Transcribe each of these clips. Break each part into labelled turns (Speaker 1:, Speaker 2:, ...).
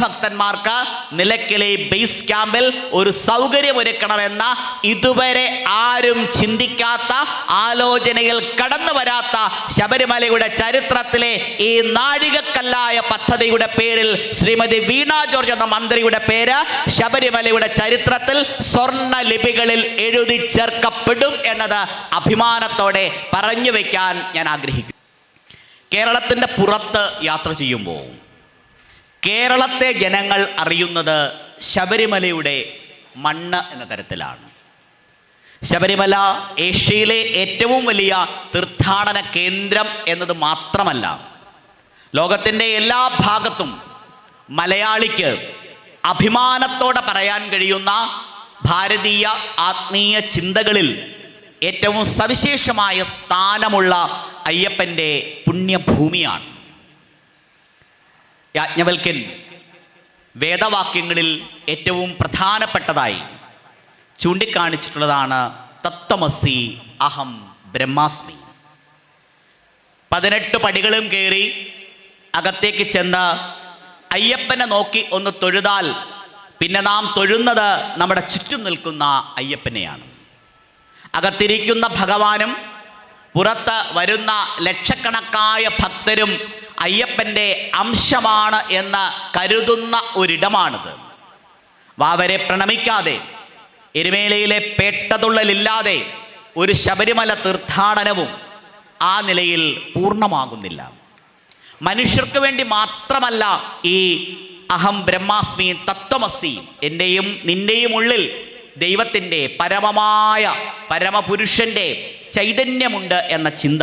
Speaker 1: ഭക്തന്മാർക്ക് നിലയ്ക്കലെ ബേസ് ക്യാമ്പിൽ ഒരു സൗകര്യമൊരുക്കണമെന്ന ഇതുവരെ ആരും ചിന്തിക്കാത്ത ആലോചനയിൽ കടന്നു വരാത്ത ശബരിമലയുടെ ചരിത്രത്തിലെ ഈ നാഴികക്കല്ലായ പദ്ധതിയുടെ പേരിൽ ശ്രീമതി വീണ ജോർജ് എന്ന മന്ത്രിയുടെ പേര് ശബരിമലയുടെ ചരിത്രത്തിൽ സ്വർണ ലിപികളിൽ എഴുതി ചേർക്കപ്പെടും എന്നത് അഭിമാനത്തോടെ പറഞ്ഞു വയ്ക്കാൻ ഞാൻ ആഗ്രഹിക്കുന്നു. കേരളത്തിന്റെ പുറത്ത് യാത്ര ചെയ്യുമ്പോൾ കേരളത്തെ ജനങ്ങൾ അറിയുന്നത് ശബരിമലയുടെ മണ്ണ് എന്ന തരത്തിലാണ്. ശബരിമല ഏഷ്യയിലെ ഏറ്റവും വലിയ തീർത്ഥാടന കേന്ദ്രം എന്നത് മാത്രമല്ല ലോകത്തിന്റെ എല്ലാ ഭാഗത്തും മലയാളിക്ക് അഭിമാനത്തോടെ പറയാൻ കഴിയുന്ന ഭാരതീയ ആത്മീയ ചിന്തകളിൽ ഏറ്റവും സവിശേഷമായ സ്ഥാനമുള്ള അയ്യപ്പന്റെ പുണ്യഭൂമിയാണ്. യാജ്ഞവൽക്കൻ വേദവാക്യങ്ങളിൽ ഏറ്റവും പ്രധാനപ്പെട്ടതായി ചൂണ്ടിക്കാണിച്ചിട്ടുള്ളതാണ് തത്വമസി അഹം ബ്രഹ്മാസ്മി. പതിനെട്ട് പടികളും കയറി അകത്തേക്ക് ചെന്ന് അയ്യപ്പനെ നോക്കി ഒന്ന് തൊഴുതാൽ പിന്നെ നാം തൊഴുന്നത് നമ്മുടെ ചുറ്റും നിൽക്കുന്ന അയ്യപ്പനെയാണ്. അകത്തിരിക്കുന്ന ഭഗവാനും പുറത്ത് വരുന്ന ലക്ഷക്കണക്കായ ഭക്തരും അയ്യപ്പന്റെ അംശമാണ് എന്ന് കരുതുന്ന ഒരിടമാണിത്. വാവരെ പ്രണമിക്കാതെ എരുമേലയിലെ പേട്ടതുള്ളലില്ലാതെ ഒരു ശബരിമല തീർത്ഥാടനവും ആ നിലയിൽ പൂർണമാകുന്നില്ല. മനുഷ്യർക്ക് വേണ്ടി മാത്രമല്ല ഈ അഹം ബ്രഹ്മാസ്മി തത്വമസി എന്റെയും നിന്റെയും ഉള്ളിൽ ദൈവത്തിന്റെ പരമമായ പരമപുരുഷന്റെ ചൈതന്യമുണ്ട് എന്ന ചിന്ത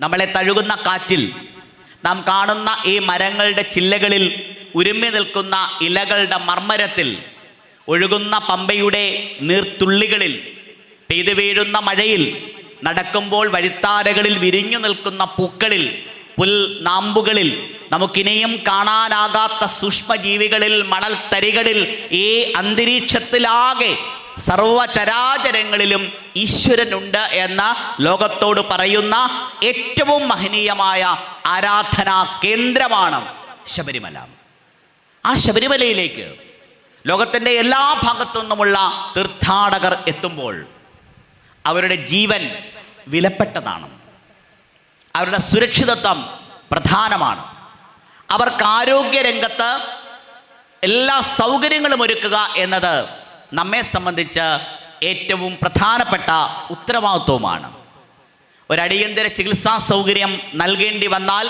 Speaker 1: നമ്മളെ തഴുകുന്ന കാറ്റിൽ നാം കാണുന്ന ഈ മരങ്ങളുടെ ചില്ലകളിൽ ഉരുമ്മി നിൽക്കുന്ന ഇലകളുടെ മർമ്മരത്തിൽ ഒഴുകുന്ന പമ്പയുടെ നീർത്തുള്ളികളിൽ പെയ്തു വീഴുന്ന മഴയിൽ നടക്കുമ്പോൾ വഴിത്താരകളിൽ വിരിഞ്ഞു നിൽക്കുന്ന പൂക്കളിൽ പുൽ നാമ്പുകളിൽ നമുക്കിനിയും കാണാനാകാത്ത സൂക്ഷ്മജീവികളിൽ മണൽത്തരികളിൽ ഈ അന്തരീക്ഷത്തിലാകെ സർവചരാചരങ്ങളിലും ഈശ്വരനുണ്ട് എന്ന ലോകത്തോട് പറയുന്ന ഏറ്റവും മഹനീയമായ ആരാധനാ കേന്ദ്രമാണ് ശബരിമല. ആ ശബരിമലയിലേക്ക് ലോകത്തിന്റെ എല്ലാ ഭാഗത്തു നിന്നുമുള്ള തീർത്ഥാടകർ എത്തുമ്പോൾ അവരുടെ ജീവൻ വിലപ്പെട്ടതാണ്. അവരുടെ സുരക്ഷിതത്വം പ്രധാനമാണ്. അവർക്ക് ആരോഗ്യരംഗത്ത് എല്ലാ സൗകര്യങ്ങളും ഒരുക്കുക എന്നത് നമ്മെ സംബന്ധിച്ച് ഏറ്റവും പ്രധാനപ്പെട്ട ഉത്തരവാദിത്വമാണ് ഒരടിയന്തര ചികിത്സാ സൗകര്യം നൽകേണ്ടി വന്നാൽ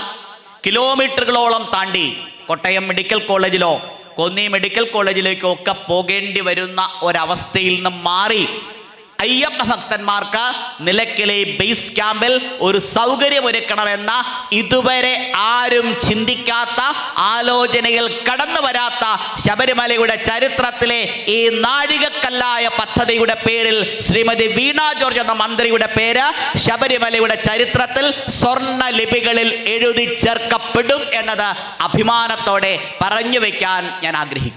Speaker 1: കിലോമീറ്ററുകളോളം താണ്ടി കോട്ടയം മെഡിക്കൽ കോളേജിലോ കൊന്നി മെഡിക്കൽ കോളേജിലേക്കോ ഒക്കെ പോകേണ്ടി വരുന്ന ഒരവസ്ഥയിൽ നിന്ന് മാറി അയ്യപ്പ ഭക്തന്മാർക്ക് നിലയ്ക്കലെ ബേസ് ക്യാമ്പിൽ ഒരു സൗകര്യമൊരുക്കണമെന്ന ഇതുവരെ ആരും ചിന്തിക്കാത്ത ആലോചനയിൽ കടന്നു വരാത്ത ശബരിമലയുടെ ചരിത്രത്തിലെ ഈ നാഴികക്കല്ലായ പദ്ധതിയുടെ പേരിൽ ശ്രീമതി വീണ ജോർജ് എന്ന മന്ത്രിയുടെ പേര് ശബരിമലയുടെ ചരിത്രത്തിൽ സ്വർണ ലിപികളിൽ എഴുതി ചേർക്കപ്പെടും എന്നത് അഭിമാനത്തോടെ പറഞ്ഞു വയ്ക്കാൻ ഞാൻ ആഗ്രഹിക്കുന്നു.